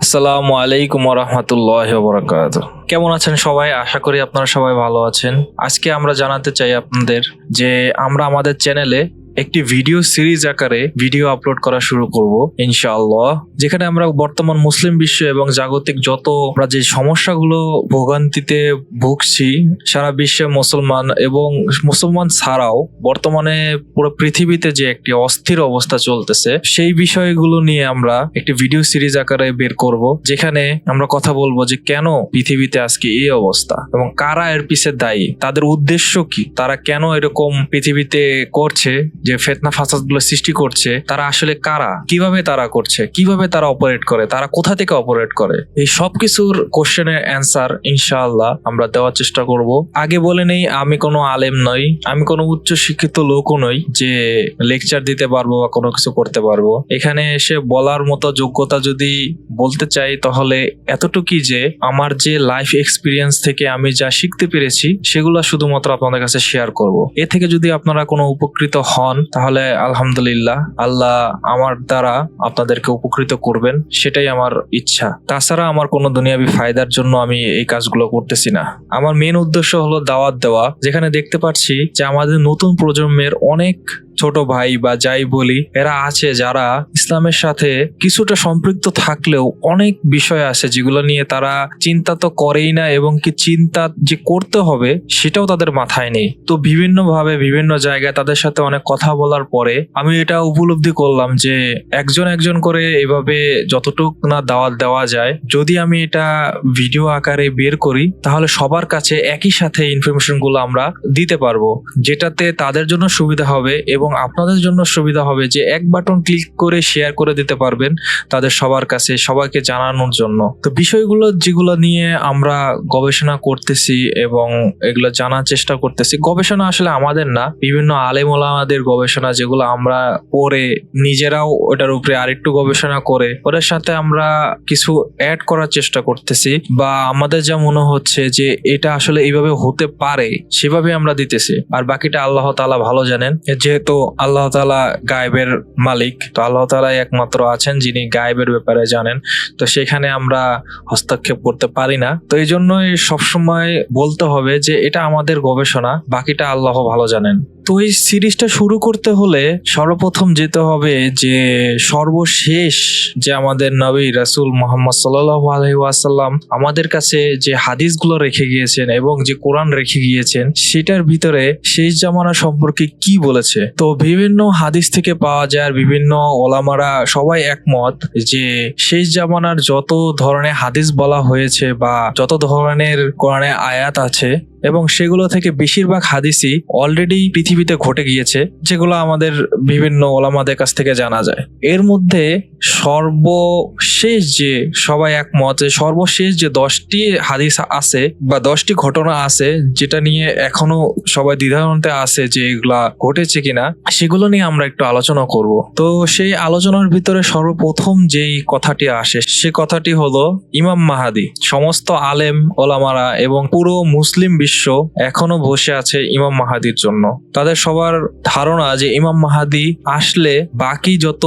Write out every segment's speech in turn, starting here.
আসসালামু আলাইকুম রহমতুল্লাহ বরকাত কেমন আছেন সবাই? আশা করি আপনারা সবাই ভালো আছেন। আজকে আমরা জানাতে চাই আপনাদের যে আমরা আমাদের চ্যানেলে একটি ভিডিও সিরিজ আকারে ভিডিও আপলোড করা শুরু করব, ইনশাআল্লাহ। যেখানে আমরা বর্তমান মুসলিম বিশ্ব এবং জাগতিক যত আমরা যে সমস্যাগুলো ভোগান্তিতে ভুগছি, সারা বিশ্বে মুসলমান এবং মুসলমান ছাড়াও বর্তমানে পুরো পৃথিবীতে যে একটি অস্থির অবস্থা চলতেছে, সেই বিষয়গুলো নিয়ে আমরা একটি ভিডিও সিরিজ আকারে বের করব, যেখানে আমরা কথা বলব যে কেন পৃথিবীতে আজকে এই অবস্থা এবং কারা এর পিছে দায়ী, তাদের উদ্দেশ্য কি, তারা কেন এরকম পৃথিবীতে করছে যে ফেতনা ফাসাদগুলো সৃষ্টি করছে, তারা আসলে কারা? কীভাবে তারা করছে? কীভাবে তারা অপারেট করে? তারা কোথা থেকে অপারেট করে? এই সব কিছুর কোশ্চেনের অ্যান্সার ইনশাআল্লাহ আমরা দেওয়ার চেষ্টা করব। আগে বলে নেই, আমি কোনো আলেম নই, আমি কোনো উচ্চ শিক্ষিত লোকও নই যে লেকচার দিতে পারব বা কোনো কিছু করতে পারব। এখানে এসে বলার মতো যোগ্যতা যদি বলতে চাই, তাহলে এতটুকুই যে আমার যে লাইফ এক্সপিরিয়েন্স থেকে আমি যা শিখতে পেরেছি, সেগুলো শুধুমাত্র আপনাদের কাছে শেয়ার করব। এ থেকে যদি আপনারা কোনো উপকৃত হন তাহলে আলহামদুলিল্লাহ আল্লাহ আমার দ্বারা আপনাদেরকে উপকৃত করবেন, সেটাই আমার ইচ্ছা। তাছাড়া আমার কোনো দুনিয়াবি ফায়দার জন্য আমি এই কাজগুলো করতেছি না। আমার মেন উদ্দেশ্য হলো দাওয়াত দেওয়া। যেখানে দেখতে পাচ্ছি যে আমাদের নতুন প্রজন্মের অনেক ছোট ভাই বা যাই বলি, এরা আছে যারা ইসলামের সাথে কিছুটা সম্পৃক্ত থাকলেও অনেক বিষয় আছে যেগুলো নিয়ে তারা চিন্তা তো করেই না এবং কি চিন্তা যে করতে হবে সেটাও তাদের মাথায় নেই। তো বিভিন্ন ভাবে বিভিন্ন জায়গায় তাদের সাথে অনেক কথা বলার পরে আমি এটা উপলব্ধি করলাম যে একজন একজন করে এভাবে যতটুক না দাওয়াত দেওয়া যায়, যদি আমি এটা ভিডিও আকারে বের করি, তাহলে সবার কাছে একই সাথে ইনফরমেশনগুলো আমরা দিতে পারব, যেটাতে তাদের জন্য সুবিধা হবে এবং আপনাদের জন্য সুবিধা হবে যে এক বাটন ক্লিক করে শেয়ার করে দিতে পারবেন তাদের সবার কাছে, সবাইকে জানানোর জন্য। তো বিষয়গুলো যেগুলো নিয়ে আমরা গবেষণা করতেছি এবং এগুলো জানার চেষ্টা করতেছি, গবেষণা আসলে আমাদের না, বিভিন্ন আলেমোলামাদের গবেষণা যেগুলো আমরা পড়ে নিজেরাও ওটার উপরে আরেকটু গবেষণা করে ওটার সাথে আমরা কিছু অ্যাড করার চেষ্টা করতেছি বা আমাদের যা মনে হচ্ছে যে এটা আসলে এইভাবে হতে পারে, সেভাবে আমরা দিতেছি। আর বাকিটা আল্লাহ তাআলা ভালো জানেন, যেহেতু আল্লাহ তালা গায়েবের মালিক, তো আল্লাহ তালাই একমাত্র আছেন যিনি গায়েবের ব্যাপারে জানেন। তো সেখানে আমরা হস্তক্ষেপ করতে পারি না। তো এই জন্যই সবসময় বলতে হবে যে, এটা আমাদের গবেষণা, বাকিটা আল্লাহ ভালো জানেন। তো এই সিরিজটা শুরু করতে হলে সর্বপ্রথম যেতে হবে যে সর্বশেষ যে আমাদের নবী রাসূল মোহাম্মদ সাল্লাল্লাহু আলাইহি ওয়াসাল্লাম আমাদের কাছে যে হাদিসগুলো রেখে গিয়েছেন এবং যে কোরআন রেখে গিয়েছেন, সেটার ভিতরে শেষ জামানা সম্পর্কে কি বলেছে? তো বিভিন্ন হাদিস থেকে পাওয়া যায় বিভিন্ন ওলামারা সবাই একমত যে শেষ জামানার যত ধরনের হাদিস বলা হয়েছে বা যত ধরনের কোরআনে আয়াত আছে এবং সেগুলো থেকে বেশিরভাগ হাদিসই অলরেডি পৃথিবীতে ঘটে গিয়েছে, যেগুলো আমাদের বিভিন্ন ওলামাদের কাছ থেকে জানা যায়। এর মধ্যে সর্বশেষ যে সবাই একমত সর্বশেষ যে দশটি হাদিস আছে বা দশটি ঘটনা আছে, যেটা নিয়ে এখনও সবাই দ্বিধাদ্বন্দ্বে আছে যে এগুলা ঘটেছে কিনা, সেগুলো নিয়ে আমরা একটু আলোচনা করব। তো সেই আলোচনার ভিতরে সর্বপ্রথম যেই কথাটি আসে, সে কথাটি হলো ইমাম মাহাদি, সমস্ত আলেম, ওলামারা এবং পুরো মুসলিম বিশ্ব এখনও বসে আছে ইমাম মাহাদির জন্য। তাদের সবার ধারণা যে ইমাম মাহাদি আসলে বাকি যত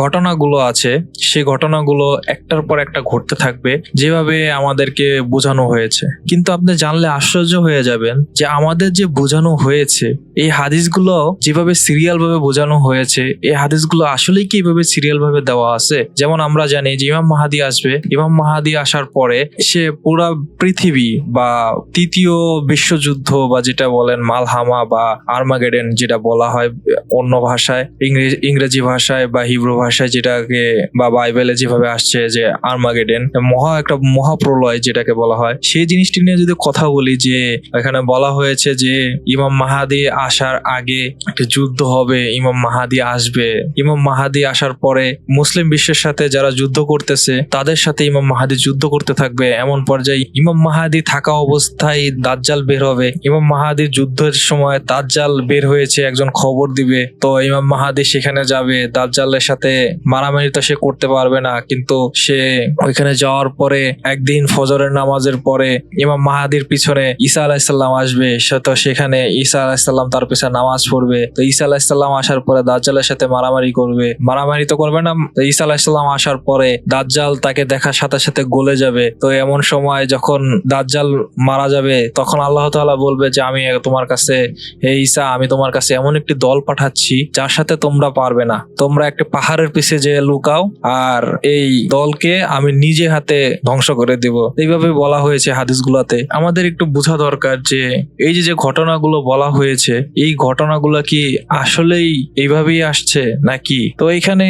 ঘটনাগুলো আছে, সে ঘটনাগুলো একটার পর একটা ঘটতে থাকবে, যেভাবে আমাদেরকে বোঝানো হয়েছে। কিন্তু আপনি জানলে আশ্চর্য হয়ে যাবেন যে আমাদের যে বোঝানো হয়েছে, এই হাদিসগুলো যেভাবে সিরিয়াল ভাবে বোঝানো হয়েছে, এই হাদিসগুলো আসলেই কি এইভাবে সিরিয়াল ভাবে দেওয়া আছে? যেমন আমরা জানি যে ইমাম মাহাদি আসবে, ইমাম মাহাদি আসার পরে সে পুরা পৃথিবী বা তৃতীয় বিশ্বযুদ্ধ বা যেটা বলেন মালহামা বা আর্মাগেডেন যেটা বলা হয় অন্য ভাষায়, ইংরেজি ভাষায় বা হিব্রু ভাষায় যেটাকে বা বাইবেলে যেভাবে আসছে যে আর্মাগেডেন, মহা একটা মহাপ্রলয় যেটাকে বলা হয়। সেই জিনিসটি নিয়ে যদি কথা বলি যে এখানে বলা হয়েছে যে ইমাম মাহাদি আসার আগে একটা যুদ্ধ হবে, ইমাম মাহাদি আসবে। ইমাম মাহাদি আসার পরে মুসলিম বিশ্বের সাথে যারা যুদ্ধ করতেছে, তাদের সাথে ইমাম মাহাদি যুদ্ধ করতে থাকবে। এমন পর্যায়ে ইমাম মাহাদি থাকা অবস্থায় দাজ্জাল দাজ্জাল বের হবে। ইমাম মাহাদির যুদ্ধের সময় দাজ্জাল বের হয়েছে, একজন খবর দিবে। তো ইমাম মাহাদি সেখানে যাবে দাজ্জালের সাথে মারামারি তো সে করতে পারবে না, কিন্তু সে ওইখানে যাওয়ার পরে, একদিন ফজরের নামাজের পরে ইমাম মাহাদির পিছনে ঈসা আলাহিসাল্লাম আসবে। সে তো সেখানে ঈসা আলাহিসাল্লাম তার পিছনে নামাজ পড়বে। তো ঈসা আলাহিসাল্লাম আসার পরে দাজ্জালের সাথে মারামারি করবে। মারামারি তো করবে না ঈসা আলাহিসাল্লাম আসার পরে দাজ্জাল তাকে দেখার সাথে সাথে গলে যাবে। তো এমন সময় যখন দাজ্জাল মারা যাবে, তখন আল্লাহ তাআলা বলবে যে, আমি তোমার কাছে, হে ঈসা, আমি তোমার কাছে এমন একটি দল পাঠাচ্ছি, যার সাথে তোমরা পারবে না। তোমরা একটা পাহাড়ের পিছে যে লুকাও, আর এই দলকে আমি নিজে হাতে ধ্বংস করে দেব। এইভাবে বলা হয়েছে হাদিসগুলোতে। আমাদের একটু বোঝা দরকার যে, এই যে যে ঘটনাগুলো বলা হয়েছে, এই ঘটনাগুলো কি আসলেই এইভাবেই আসছে নাকি? তো এখানে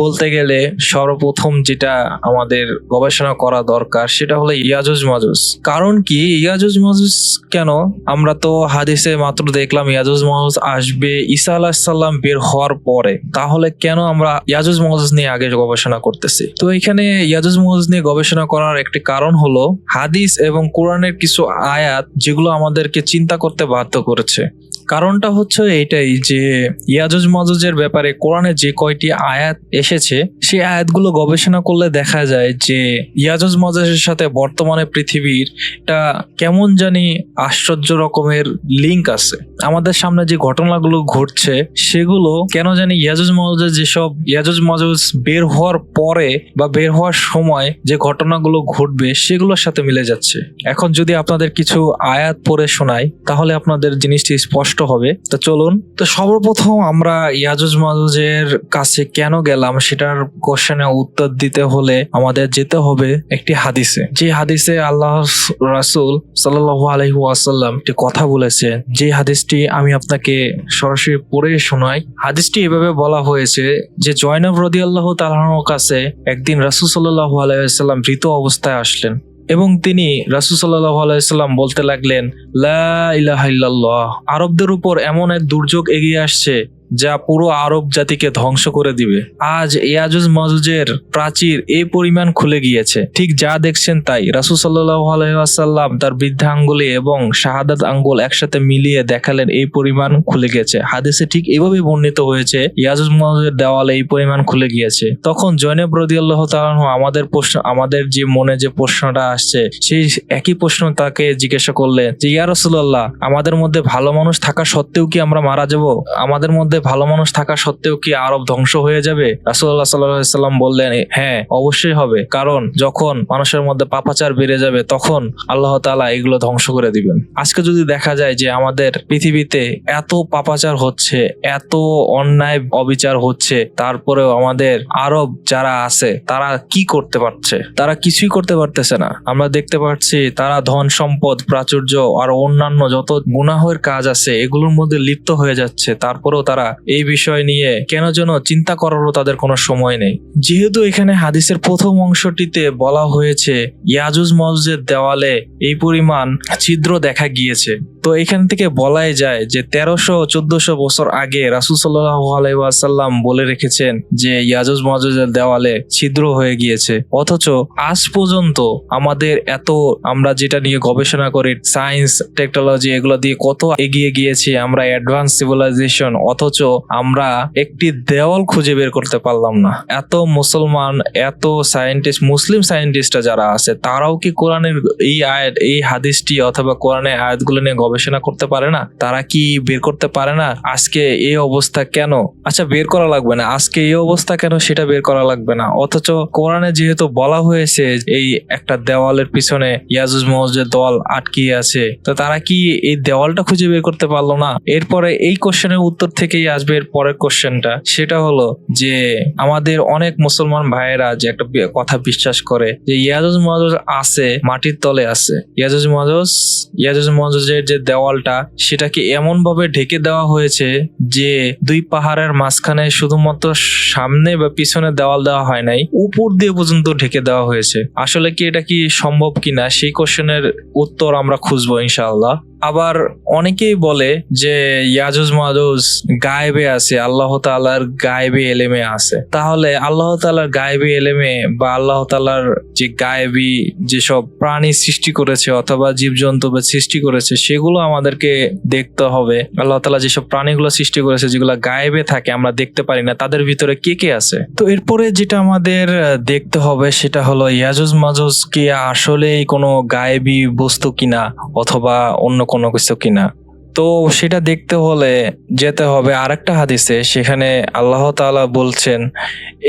বলতে গেলে সর্বপ্রথম যেটা আমাদের গবেষণা করা দরকার, সেটা হলো ইয়াজুজ মাজুজ কারণ কি? ইয়াজুজ মাজুজ কেন? আমরা তো হাদিসে মাত্র দেখলাম ইয়াজুজ মহাজ আসবে ঈসা আলাহিসাল্লাম বের হওয়ার পরে। তাহলে কেন আমরা ইয়াজুজ মহাজ নিয়ে আগে গবেষণা করতেছি? তো এখানে ইয়াজুজ মহাজ নিয়ে গবেষণা করার একটি কারণ হলো, হাদিস এবং কোরআনের কিছু আয়াত যেগুলো আমাদেরকে চিন্তা করতে বাধ্য করেছে। কারণটা হচ্ছে এটাই যে ইয়াজুজ মাজুজের ব্যাপারে কোরআনে যে কয়টি আয়াত এসেছে, সেই আয়াতগুলো গবেষণা করলে দেখা যায় যে ইয়াজুজ মাজুজের সাথে বর্তমানে পৃথিবীর একটা কেমন জানি আশ্চর্য রকমের লিঙ্ক আছে। আমাদের সামনে যে ঘটনাগুলো ঘটছে, সেগুলো কেন জানি ইয়াজুজ মাজুজের যেসব ইয়াজুজ মাজুজ বের হওয়ার পরে বা বের হওয়ার সময় যে ঘটনাগুলো ঘটবে, সেগুলোর সাথে মিলে যাচ্ছে। এখন যদি আপনাদের কিছু আয়াত পড়ে শোনাই, তাহলে আপনাদের জিনিসটি স্পষ্ট হবে। তো চলুন। তো সর্বপ্রথম আমরা ইয়াজুজ মাজুজের কাছে কেন গেলাম সেটার কোশ্চেনে উত্তর দিতে হলে আমাদের যেতে হবে একটি হাদিসে। যে হাদিসে আল্লাহ রাসূল সাল্লাল্লাহু আলাইহি ওয়াসাল্লাম একটি কথা বলেছে যে হাদিসটি আমি আপনাকে সরাসরি পড়ে শোনাই। হাদিসটি এভাবে বলা হয়েছে যে জয়নব রদি আল্লাহ তাআলার কাছে একদিন রাসূল সাল্লাহ আলাইহি ওয়াসাল্লাম মৃত অবস্থায় আসলেন। এবং তিনি রাসুসাল্লাহ আলাইসাল্লাম বলতে লাগলেন, লা ইলাহা আরবদের উপর এমন এক দুর্যোগ এগিয়ে আসছে যা পুরো আরব জাতিকে ধ্বংস করে দিবে। আজ ইয়াজুজ মাজুজের প্রাচীর এই পরিমাণ খুলে গিয়েছে। ঠিক যা দেখছেন তাই। রাসূল আলাইহি তার বৃদ্ধা আঙ্গুলে এবং শাহাদাত আঙ্গুল একসাথে মিলিয়ে দেখালেন, এই পরিমাণ খুলে গেছে হাদিসে ঠিক এভাবে বর্ণিত হয়েছে, ইয়াজুজ মাজুজের দেওয়ালে এই পরিমাণ খুলে গিয়েছে। তখন জয়নেব রাদিয়াল্লাহু তাআলা আমাদের প্রশ্ন, আমাদের যে মনে যে প্রশ্নটা আসছে, সেই একই প্রশ্ন তাকে জিজ্ঞাসা করলেন যে, ইয়া রাসূলুল্লাহ, আমাদের মধ্যে ভালো মানুষ থাকা সত্ত্বেও কি আমরা মারা যাব? আমাদের মধ্যে ভালো মানুষ থাকা সত্ত্বেও কি আরব ধ্বংস হয়ে যাবে? রাসূলুল্লাহ সাল্লাল্লাহু আলাইহি সাল্লাম বললেন হ্যাঁ অবশ্যই হবে। কারণ যখন মানুষের মধ্যে পাপাচার বেড়ে যাবে, তখন আল্লাহ তাআলা এগুলো ধ্বংস করে দিবেন। আজকে যদি দেখা যায় যে আমাদের পৃথিবীতে এত পাপাচার হচ্ছে, এত অন্যায় অবিচার হচ্ছে, তারপরেও আমাদের আরব যারা আছে, তারা কি করতে পারছে? তারা কিছুই করতে পারতেছে না। আমরা দেখতে পাচ্ছি তারা ধন সম্পদ, প্রাচুর্য আর অন্যান্য যত গুনাহের কাজ আছে, এগুলোর মধ্যে লিপ্ত হয়ে যাচ্ছে। তারপরেও তারা এই বিষয় নিয়ে কেন যেন চিন্তা করারও তাদের কোনো সময় নেই। যেহেতু এখানে হাদিসের প্রথম অংশটিতে বলা হয়েছে, ইয়াজুজ মসজিদ দেওয়ালে এই পরিমাণ ছিদ্র দেখা গিয়েছে। তো এখান থেকে বলাই যায় যে তেরোশো চোদ্দশো বছর আগে রাসুল সাল্লাহ আলাইসাল্লাম বলে রেখেছেন যে ইয়াজুজ মজুজের দেওয়ালে ছিদ্র হয়ে গিয়েছে। অথচ আজ পর্যন্ত আমাদের এত আমরা যেটা নিয়ে গবেষণা করি, সায়েন্স, টেকনোলজি এগুলো দিয়ে কত এগিয়ে গিয়েছি আমরা, অ্যাডভান্স সিভিলাইজেশন, অথচ আমরা একটি দেওয়াল খুঁজে বের করতে পারলাম না। এত মুসলমান, এত সায়েন্টিস্ট, মুসলিম সায়েন্টিস্টরা যারা আছে, তারাও কি কোরআনের এই আয়াত, এই হাদিসটি অথবা কোরআনের আয়াতগুলো নিয়ে গবেষণা করতে পারে না? তারা কি বের করতে পারে না? আজকে এই অবস্থা কেন? আচ্ছা বের করা লাগবে না। আজকে এই অবস্থা কেন সেটা বের করা লাগবে না? অথচ কোরআনে যেহেতু বলা হয়েছে এই একটা দেওয়ালের পিছনে ইয়াজুজ মহজের দল আটকিয়ে আছে, তো তারা কি এই দেওয়ালটা খুঁজে বের করতে পারল না? এরপরে এই কোশ্চেনের উত্তর থেকেই আসবে এর পরের কোশ্চেনটা। সেটা হলো যে আমাদের অনেক মুসলমান ভাইয়েরা যে একটা কথা বিশ্বাস করে যে ইয়াজুজ মজুজ আছে, মাটির তলে আছে। ইয়াজুজ মজুজ ইয়াজুজ মজুজের যে দেওয়ালটা সেটাকে এমন ভাবে ঢেকে দেওয়া হয়েছে যে দুই পাহাড়ের মাঝখানে শুধুমাত্র সামনে বা পিছনে দেওয়াল দেওয়া হয় নাই, উপর দিয়ে পর্যন্ত ঢেকে দেওয়া হয়েছে। আসলে কি এটা কি সম্ভব কিনা সেই কোশ্চেনের উত্তর আমরা খুঁজবো ইনশাআল্লাহ। আবার অনেকেই বলে যে ইয়াজুজ মাজুজ গায়েবে আছে, আল্লাহ তাআলার গায়েবে এলেমে আছে। তাহলে আল্লাহ তালার গায়েবে এলেমে বা আল্লাহ তালার যে গায়েবী যেসব প্রাণী সৃষ্টি করেছে অথবা জীবজন্তু বা সৃষ্টি করেছে, সেগুলো আমাদেরকে দেখতে হবে। আল্লাহ তালা যেসব প্রাণীগুলো সৃষ্টি করেছে, যেগুলো গায়েবে থাকে, আমরা দেখতে পারি না, তাদের ভিতরে কে কে আছে? তো এরপরে যেটা আমাদের দেখতে হবে সেটা হলো ইয়াজুজ মাজুজ কি আসলেই কোনো গায়েবী বস্তু কিনা, অথবা অন্য কোনো কিছু কিনা? তো সেটা দেখতে হলে যেতে হবে আরেকটা হাদিসে, সেখানে আল্লাহ তাআলা বলছেন,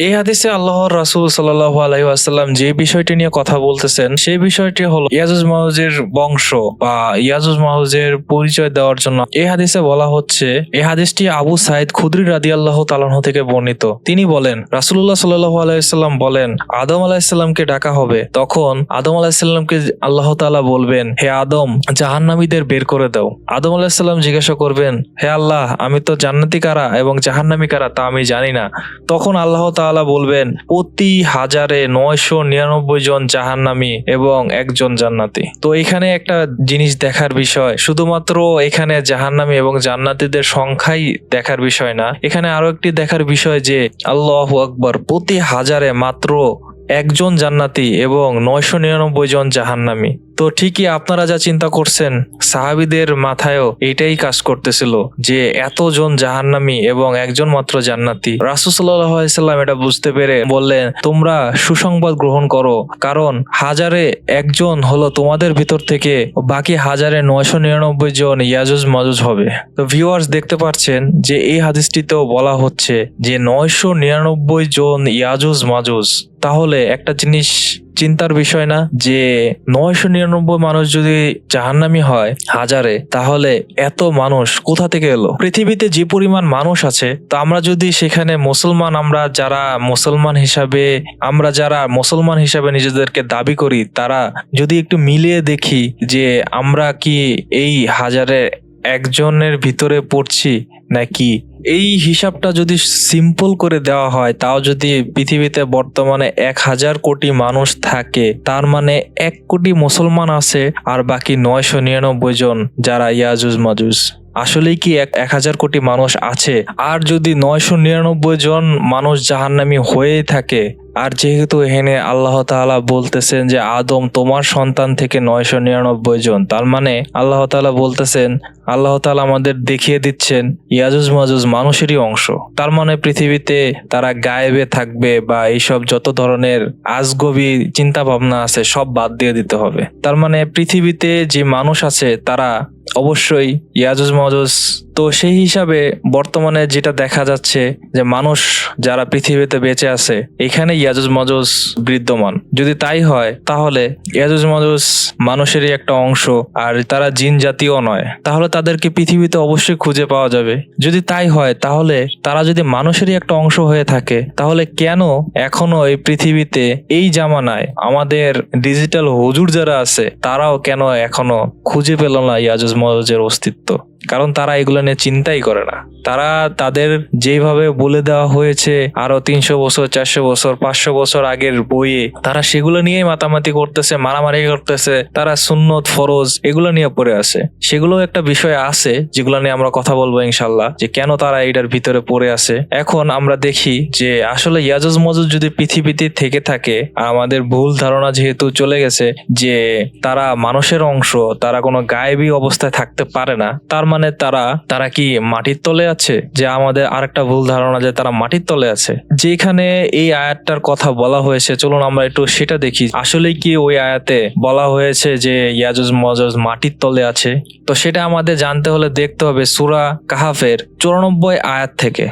এই হাদিসে আল্লাহর রাসূল সাল্লাল্লাহু আলাইহি ওয়াসাল্লাম যে বিষয়টি নিয়ে কথা বলতেছেন, সেই বিষয়টি হলো ইয়াজুজ মাহুজের বংশ বা ইয়াজুজ মাহুজের পরিচয় দেওয়ার জন্য। এই হাদিসে বলা হচ্ছে, এই হাদিসটি আবু সাইদ খুদরি রাদিয়াল্লাহু তাআলাহু থেকে বর্ণিত। তিনি বলেন রাসুল্লাহ সাল্লাল্লাহু আলাইহি সাল্লাম বলেন, আদম আলাইহিসসালামকে ডাকা হবে। তখন আদম আলাইহিসসালামকে আল্লাহ তাআলা বলবেন, হে আদম, জাহান্নামীদের বের করে দাও। আদম আলাইহিসসালাম জিজ্ঞাসা করবেন, হে আল্লাহ, আমি তো জান্নাতি কারা এবং জাহান্নামি কারা তা আমি জানি না। তখন আল্লাহ তাআলা বলবেন, প্রতি হাজারে নয়শো নিরানব্বই জন জাহান্নামি এবং একজন জান্নাতি। তো এখানে একটা জিনিস দেখার বিষয়, শুধুমাত্র এখানে জাহান্নামি এবং জান্নাতীদের সংখ্যাই দেখার বিষয় না। এখানে আরও একটি দেখার বিষয় যে, আল্লাহ আকবর, প্রতি হাজারে মাত্র একজন জান্নাতি এবং নয়শো নিরানব্বই জন জাহান্নামি। তো ঠিকই আপনারা যা চিন্তা করছেন, সাহাবিদের মাথায়ও এটাই কাজ করতেছিল যে এতজন জাহান্নামী এবং একজন মাত্র জান্নাতি। রাসুসাল্লাম এটা বুঝতে পেরে বললেন, তোমরা সুসংবাদ গ্রহণ করো, কারণ হাজারে একজন হলো তোমাদের ভিতর থেকে, বাকি হাজারে নয়শো নিরানব্বই জন ইয়াজুজ মাজুজ হবে। তো ভিউয়ার্স দেখতে পাচ্ছেন যে এই হাদিসটিতেও বলা হচ্ছে যে নয়শো নিরানব্বই জন ইয়াজুজ মাজুজ। তাহলে একটা জিনিস চিন্তার বিষয় না যে নয়শো নিরানব্বই মানুষ যদি জাহান্নামি হয় হাজারে, তাহলে এত মানুষ কোথা থেকে এলো? পৃথিবীতে যে পরিমাণ মানুষ আছে, তো আমরা যদি সেখানে মুসলমান, আমরা যারা মুসলমান হিসাবে, আমরা যারা মুসলমান হিসাবে নিজেদেরকে দাবি করি, তারা যদি একটু মিলিয়ে দেখি যে আমরা কি এই হাজারে একজনের ভিতরে পড়ছি নাকি এই হিসাবটা যদি সিম্পল করে দেওয়া হয়, তাও যদি পৃথিবীতে বর্তমানে এক হাজার কোটি মানুষ থাকে, তার মানে এক কোটি মুসলমান আছে আর বাকি নয়শো নিরানব্বই জন যারা ইয়াজুজ, মাজুজ। আসলেই কি এক এক হাজার কোটি মানুষ আছে? আর যদি নয়শো নিরানব্বই জন মানুষ জাহান্নামি হয়ে থাকে আর যেহেতু এখানে আল্লাহ তাআলা বলতেছেন যে আদম তোমার সন্তান থেকে নয়শো নিরানব্বই জন, তার মানে আল্লাহ তাআলা বলতেছেন, আল্লাহ তাআলা আমাদের দেখিয়ে দিচ্ছেন ইয়াজুজ মাজুজ মানুষেরই অংশ। তার মানে পৃথিবীতে তারা গায়েবে থাকবে বা এইসব যত ধরনের আজগবি চিন্তা ভাবনা আছে সব বাদ দিয়ে দিতে হবে। তার মানে পৃথিবীতে যে মানুষ আছে তারা অবশ্যই ইয়াজুজ মাজুজ তো সেই হিসাবে বর্তমানে যেটা দেখা যাচ্ছে যে মানুষ যারা পৃথিবীতে বেঁচে আছে, এখানে ইয়াজুজ মাজুজ বিদ্যমান। যদি তাই হয়, তাহলে ইয়াজুজ মাজুজ মানুষেরই একটা অংশ, আর তারা জিন জাতীয় নয়। তাহলে তাদেরকে পৃথিবীতে অবশ্যই খুঁজে পাওয়া যাবে। যদি তাই হয়, তাহলে তারা যদি মানুষেরই একটা অংশ হয়ে থাকে, তাহলে কেন এখনও এই পৃথিবীতে এই জামানায় আমাদের ডিজিটাল হুজুর যারা আছে, তারাও কেন এখনও খুঁজে পেল না ইয়াজুজ মাজুজের অস্তিত্ব? কারণ তারা এগুলো নিয়ে চিন্তাই করে না। তারা তাদের যেভাবে বলে দেওয়া হয়েছে, আরও তিনশো বছর, চারশো বছর, পাঁচশো বছর আগের বইয়ে, তারা সেগুলো নিয়েই মাতামাতি করতেছে, মারামারি করতেছে, তারা সুন্নত, ফরজ এগুলো নিয়ে পড়ে আছে। সেগুলো একটা বিষয় আছে যেগুলো নিয়ে আমরা কথা বলব ইনশাল্লাহ যে কেন তারা এটার ভিতরে পড়ে আছে। এখন আমরা দেখি যে আসলে ইয়াজুজ মজুজ যদি পৃথিবীতে থেকে থাকে, আমাদের ভুল ধারণা যেহেতু চলে গেছে যে তারা মানুষের অংশ, তারা কোনো গায়েবী অবস্থায় থাকতে পারে না, তার মানে তারা তারা কি মাটির তলে আছে? যে আমাদের আরেকটা ভুল ধারণা যে তারা মাটির তলে আছে। যেখানে এই আয়াতটার কথা বলা হয়েছে, চলুন আমরা একটু সেটা দেখি। আসলে কি ওই আয়াতে বলা হয়েছে যে ইয়াজুজ মজুজ মাটির তলে আছে? তো সেটা আমাদের জানতে হলে দেখতে হবে সুরা কাহাফের চুরানব্বই আয়াত থেকে।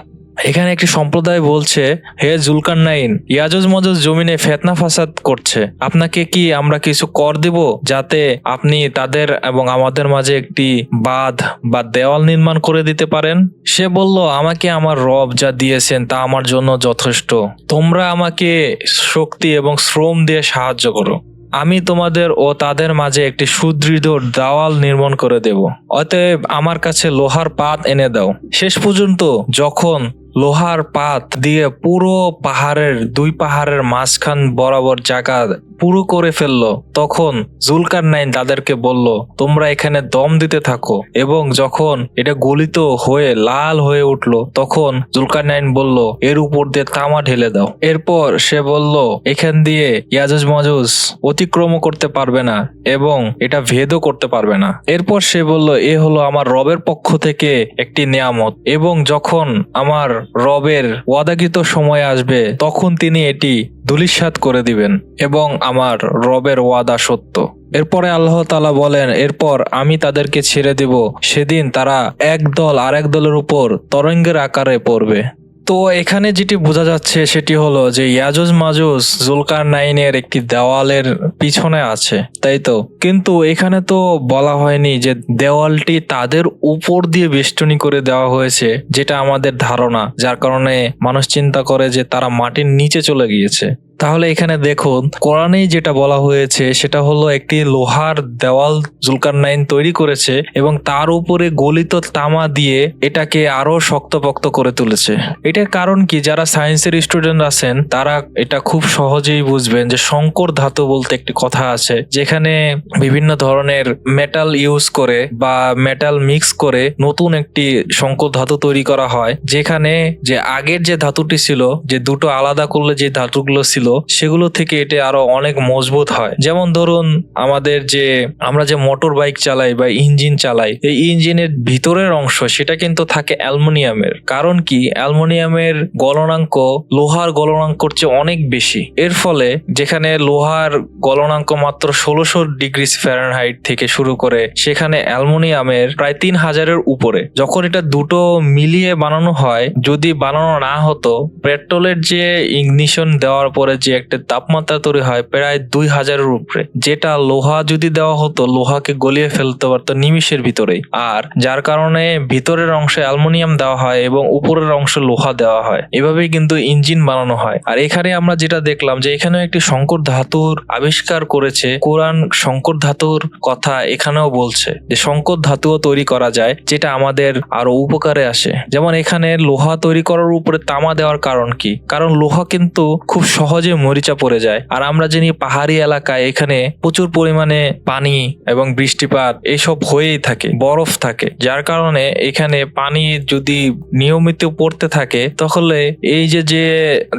এখানে একটি সম্প্রদায় বলছে, হে জুলকার নাইন ইয়াজুজ মজুজ জমিনে ফেতনা ফাসাদ করছে। আপনাকে কি আমরা কিছু কর দেব যাতে আপনি তাদের এবং আমাদের মাঝে একটি বাঁধ বা দেওয়াল নির্মাণ করে দিতে পারেন? সে বলল, আমাকে আমার রব যা দিয়েছেন তা আমার জন্য যথেষ্ট। তোমরা আমাকে শক্তি এবং শ্রম দিয়ে সাহায্য করো। আমি তোমাদের ও তাদের মাঝে একটি সুদৃঢ় দেওয়াল নির্মাণ করে দেব। অতএব আমার কাছে লোহার পাত এনে দাও। শেষ পর্যন্ত যখন লোহার পাত দিয়ে পুরো পাহাড়ের দুই পাহাড়ের মাঝখান বরাবর জায়গা পুরো করে ফেলল। তখন জুলকার নাইন তাদেরকে বলল, তোমরা এখানে দম দিতে থাকো। এবং যখন এটা গলিত হয়ে লাল হয়ে উঠল, তখন জুলকার নাইন বলল, এর উপর দিয়ে তামা ঢেলে দাও। এরপর সে বলল, এখান দিয়ে ইয়াজুজ মাজুজ অতিক্রমও করতে পারবে না এবং এটা ভেদও করতে পারবে না। এরপর সে বলল, এ হলো আমার রবের পক্ষ থেকে একটি নিয়ামত। এবং যখন আমার রবের ওয়াদাকৃত সময় আসবে, তখন তিনি এটি ধুলিস্বাত করে দিবেন এবং আমার রবের ওয়াদা সত্য। এরপরে আল্লাহ তালা বলেন, এরপর আমি তাদেরকে ছেড়ে দেব, সেদিন তারা এক দল আরেক দলের উপর তরঙ্গের আকারে পড়বে। তো এখানে যেটি বোঝা যাচ্ছে সেটি হলো যে ইয়াজুজ মাজুজ জুলকার নাইনের একটি দেওয়ালের পিছনে আছে, তাই তো? কিন্তু এখানে তো বলা হয়নি যে দেওয়ালটি তাদের উপর দিয়ে বেষ্টনী করে দেওয়া হয়েছে, যেটা আমাদের ধারণা, যার কারণে মানুষ চিন্তা করে যে তারা মাটির নিচে চলে গিয়েছে। তাহলে এখানে দেখুন, কোরআনেই যেটা বলা হয়েছে সেটা হলো একটি লোহার দেওয়াল জুলকার নাইন তৈরি করেছে এবং তার উপরে গলিত তামা দিয়ে এটাকে আরও শক্তপোক্ত করে তুলেছে। এটার কারণ কি? যারা সায়েন্সের স্টুডেন্ট আছেন, তারা এটা খুব সহজেই বুঝবেন যে শঙ্কর ধাতু বলতে একটি কথা আছে, যেখানে বিভিন্ন ধরনের মেটাল ইউজ করে বা মেটাল মিক্স করে নতুন একটি শঙ্কর ধাতু তৈরি করা হয়, যেখানে যে আগের যে ধাতুটি ছিল, যে দুটো আলাদা করলে যে ধাতুগুলো ছিল সেগুলো থেকে এটা আরও অনেক মজবুত হয়। যেমন ধরুন, আমাদের যে, আমরা যে মোটর বাইক চালাই বা ইঞ্জিন চালাই, এই ইঞ্জিনের ভিতরের অংশ সেটা কিন্তু থাকে অ্যালুমিনিয়ামের। কারণ কি? অ্যালুমিনিয়ামের গলনাঙ্ক লোহার গলনাঙ্কর চেয়ে অনেক বেশি। এর ফলে যেখানে লোহার গলনাঙ্ক মাত্র ষোলোশো ডিগ্রি ফ্যারেনহাইট থেকে শুরু করে, সেখানে অ্যালুমিনিয়ামের প্রায় তিন হাজারের উপরে। যখন এটা দুটো মিলিয়ে বানানো হয়, যদি বানানো না হতো, পেট্রোলের যে ইগনিশন দেওয়ার পরে যে একটা তাপমাত্রা তৈরি হয় প্রায় দুই হাজারের উপরে। যেটা লোহা যদি দেওয়া হতো, লোহাকে গলিয়ে ফেলতে পারতো নিমিষের ভিতরেই। আর যার কারণে ভিতরের অংশে অ্যালুমিনিয়াম দেওয়া হয় এবং উপরের অংশে লোহা দেওয়া হয়। এভাবেই কিন্তু ইঞ্জিন বানানো হয়। আর এখানে আমরা যেটা দেখলাম যে এখানে একটি সংকর ধাতুর আবিষ্কার করেছে কোরআন সংকর ধাতুর কথা এখানেও বলছে যে সংকর ধাতুও তৈরি করা যায়, যেটা আমাদের আরও উপকারে আসে। যেমন এখানে লোহা তৈরি করার উপরে তামা দেওয়ার কারণ কি? কারণ লোহা কিন্তু খুব সহজে মরিচা পড়ে যায়। আর আমরা জানি পাহাড়ি এলাকায়, এখানে প্রচুর পরিমাণে পানি এবং বৃষ্টিপাত এসব হয়েই থাকে, বরফ থাকে। যার কারণে এখানে পানি যদি নিয়মিত পড়তে থাকে, তাহলে এই যে যে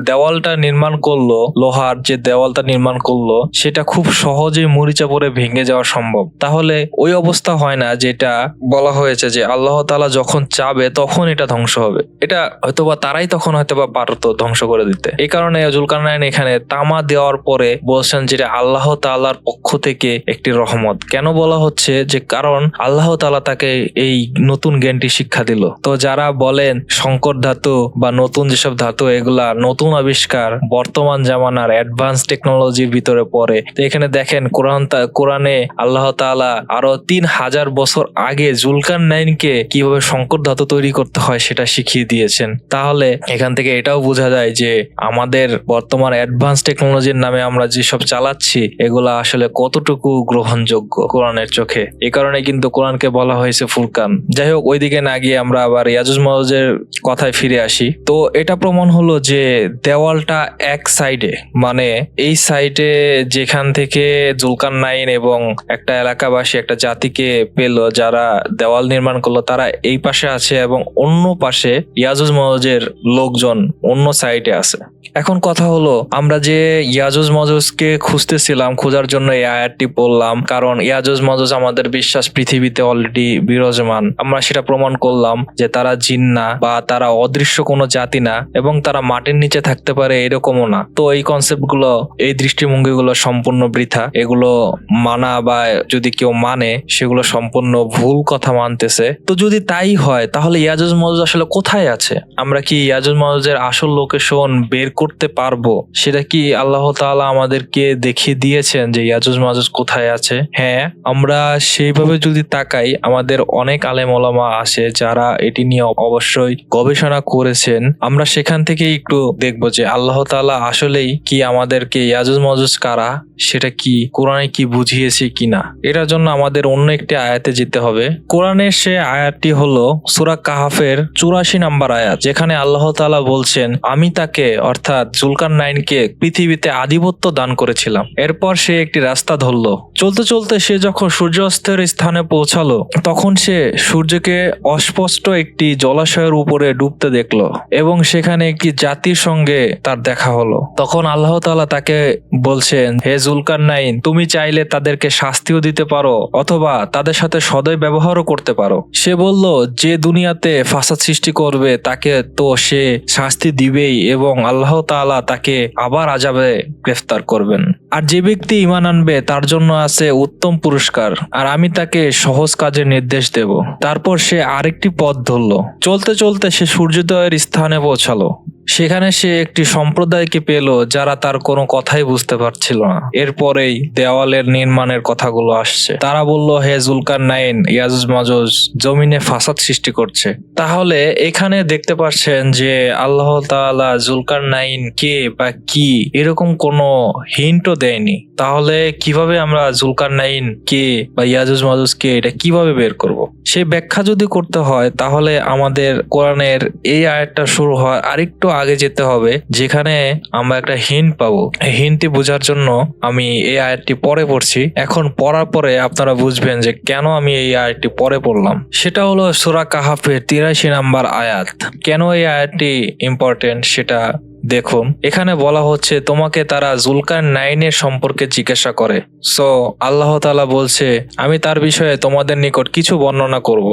দেওয়ালটা নির্মাণ করল, লোহার যে দেওয়ালটা নির্মাণ করল, সেটা খুব সহজেই মরিচা পরে ভেঙে যাওয়া সম্ভব। তাহলে ওই অবস্থা হয় না যেটা বলা হয়েছে যে, আল্লাহ তালা যখন চাবে, তখন এটা ধ্বংস হবে। এটা হয়তোবা তারাই তখন হয়তোবা পারতো ধ্বংস করে দিতে। এই কারণে জুলকারনায়ন এখানে তামা দেওয়ার পরে বলছেন যেটা আল্লাহ তাআলার পক্ষ থেকে একটি রহমত। কেন বলা হচ্ছে যে কারণ আল্লাহ তাআলা তাকে এই নতুন জ্ঞানটি শিক্ষা দিল। তো যারা বলেন সংকর ধাতু বা নতুন যেসব ধাতু, এগুলা নতুন আবিষ্কার, বর্তমান জামানার অ্যাডভান্স টেকনোলজির ভিতরে পড়ে। তো এখানে দেখেন কোরআন কোরআনে আল্লাহ তাআলা আরও তিন হাজার বছর আগে জুলকার নাইনকে কীভাবে সংকর ধাতু তৈরি করতে হয় সেটা শিখিয়ে দিয়েছেন। তাহলে এখান থেকে এটাও বোঝা যায় যে আমাদের বর্তমান অ্যাডভান্স টেকনোলজির নামে আমরা যেসব চালাচ্ছি, এগুলা আসলে কতটুকু গ্রহণযোগ্য কোরআনের চোখে? এই কারণে কিন্তু কোরআনকে বলা হয়েছে ফুরকান। যাই হোক, ওইদিকে না গিয়ে আমরা আবার ইয়াজুজ মজের কথায় ফিরে আসি। তো এটা প্রমাণ হলো যে দেওয়ালটা এক সাইডে মানে এই সাইডে যেখান থেকে জুলকান নাইন এবং একটা এলাকাবাসী, একটা জাতিকে পেল, যারা দেওয়াল নির্মাণ করল, তারা এই পাশে আছে এবং অন্য পাশে ইয়াজুজ মজের লোকজন অন্য সাইডে আছে। এখন কথা হলো আমরা যে ইয়াজুজ মজুজকে খুঁজতেছিলাম, খোঁজার জন্য এই আয়াতটি পড়লাম কারণ ইয়াজুজ মজুজ আমাদের বিশ্বাস পৃথিবীতে অলরেডি বিরাজমান। আমরা সেটা প্রমাণ করলাম যে তারা জিন না বা তারা অদৃশ্য কোনো জাতি না এবং তারা মাটির নিচে থাকতে পারে এরকমও না। তো এই কনসেপ্টগুলো এই দৃষ্টিভঙ্গিগুলো সম্পূর্ণ বৃথা। এগুলো মানা বা যদি কেউ মানে সেগুলো সম্পূর্ণ ভুল কথা মানতেছে। তো যদি তাই হয়, তাহলে ইয়াজুজ মজুজ আসলে কোথায় আছে? আমরা কি ইয়াজুজ মজুজের আসল লোকেশন বের করতে পারব? সেটা কি আল্লাহ তাআলা আমাদেরকে দেখিয়ে দিয়েছেন যে ইয়াজুজ মাজুজ কোথায় আছে? হ্যাঁ আমরা সেইভাবে যদি তাকাই, আমাদের অনেক আলেম ওলামা আসে যারা এটি নিয়ে অবশ্যই গবেষণা করেছেন। আমরা সেখান থেকে একটু দেখব যে আল্লাহ তাআলা আসলেই কি আমাদেরকে ইয়াজুজ মাজুজ কারা? সেটা কি? কোরআনে কি বুঝিয়েছে কিনা? এটার জন্য আমাদের অন্য একটি আয়াতে যেতে হবে। কোরআনের সে আয়াতটি হলো সূরা কাহাফের চুরাশি নাম্বার আয়াত, যেখানে আল্লাহ তাআলা বলছেন, আমি তাকে, অর্থাৎ জুলকার নাইনকে পৃথিবীতে আধিপত্য দান করেছিলাম। এরপর সে একটি রাস্তা ধরলো। চলতে চলতে সে যখন সূর্যাস্তের স্থানে পৌঁছালো, তখন সে সূর্যকে অস্পষ্ট একটি জলাশয়ের উপরে ডুবতে দেখল এবং সেখানে একটি জাতির সঙ্গে তার দেখা হলো। তখন আল্লাহ তাআলা তাকে বলছেন, হে জুলকার নাইন তুমি চাইলে তাদেরকে শাস্তিও দিতে পারো অথবা তাদের সাথে সদয় ব্যবহারও করতে পারো। সে বলল, যে দুনিয়াতে ফাসাদ সৃষ্টি করবে, তাকে তো সে শাস্তি দিবেই এবং আল্লাহ তাআলা তাকে আবার আজাবে গ্রেফতার করবেন। আর যে ব্যক্তি ইমান আনবে, তার জন্য আছে উত্তম পুরস্কার। আর আমি তাকে সহজ কাজের নির্দেশ দেব। তারপর সে আরেকটি পথ ধরল। চলতে চলতে সে সূর্যোদয়ের স্থানে পৌঁছালো। সেখানে সে একটি সম্প্রদায়কে পেল যারা তার কোনো কথাই বুঝতে পারছিল না। এরপরেই দেওয়ালের নির্মাণের কথাগুলো আসছে। তারা বলল, হে জুলকার নাইন ইয়াজুজ মাজুজ, জমিনে ফাসাদ সৃষ্টি করছে। তাহলে এখানে দেখতে পাচ্ছেন যে আল্লাহ তাআলা জুলকার নাইন কে বা কি, এরকম কোনো হিন্টও দেয়নি। তাহলে কীভাবে আমরা জুলকার নাইন কে বা ইয়াজুজ মাজুজ কে, এটা কীভাবে বের করব? সেই ব্যাখ্যা যদি করতে হয়, তাহলে আমাদের কোরআনের এই আয়াতটা শুরু হয় আরেকটু আগে যেতে হবে, যেখানে আমরা একটা হিন্ট পাবো। এই হিন্টটি বোঝার জন্য আমি এই আয়াতটি পরে পড়ছি। এখন পড়ার পরে আপনারা বুঝবেন যে কেন আমি এই আয়াতটি পরে পড়লাম। সেটা হলো সুরা কাহাফের তিরাশি নাম্বার আয়াত। কেন এই আয়াতটি ইম্পর্টেন্ট সেটা দেখুন। এখানে বলা হচ্ছে, তোমাকে তারা জুলকার নাইনের সম্পর্কে জিজ্ঞাসা করে। সো আল্লাহ তাআলা বলছে, আমি তার বিষয়ে তোমাদের নিকট কিছু বর্ণনা করব।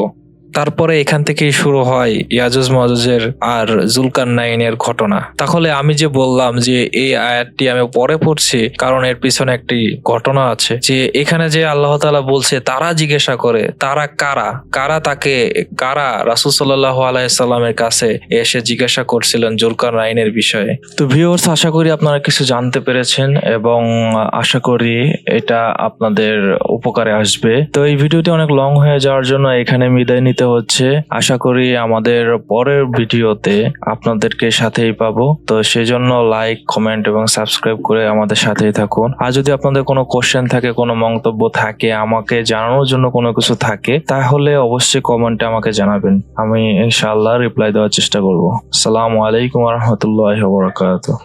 তারপরে এখান থেকেই শুরু হয় ইয়াজুজ মাজুজের আর জুলকার নাইনের ঘটনা। তাহলে আমি যে বললাম যে এই আয়াতটি আমি পরে পড়ছি, কারণ এর পিছনে একটি ঘটনা আছে, যে এখানে যে আল্লাহ তাআলা বলছে, তারা জিজ্ঞাসা করে, তারা কারা? কারা তাকে, কারা রাসুল সাল্লাহ আলাইসাল্লামের কাছে এসে জিজ্ঞাসা করছিলেন জুলকার নাইনের বিষয়ে? তো ভিউয়ার্স আশা করি আপনারা কিছু জানতে পেরেছেন এবং আশা করি এটা আপনাদের উপকারে আসবে। তো এই ভিডিওটি অনেক লং হয়ে যাওয়ার জন্য এখানে বিদায় নিতে হচ্ছে। আশা করি আমাদের পরের ভিডিওতে আপনাদেরকে সাথেই পাবো। তো সেজন্য লাইক কমেন্ট এবং সাবস্ক্রাইব করে আমাদের সাথেই থাকুন। আর যদি আপনাদের কোনো কোশ্চেন থাকে, কোনো মন্তব্য থাকে, আমাকে জানানোর জন্য কোনো কিছু থাকে, তাহলে অবশ্যই কমেন্টে আমাকে জানাবেন। আমি ইনশাআল্লাহ রিপ্লাই দেওয়ার চেষ্টা করব। আসসালামু আলাইকুম রহমতুল্লাহ বরকাত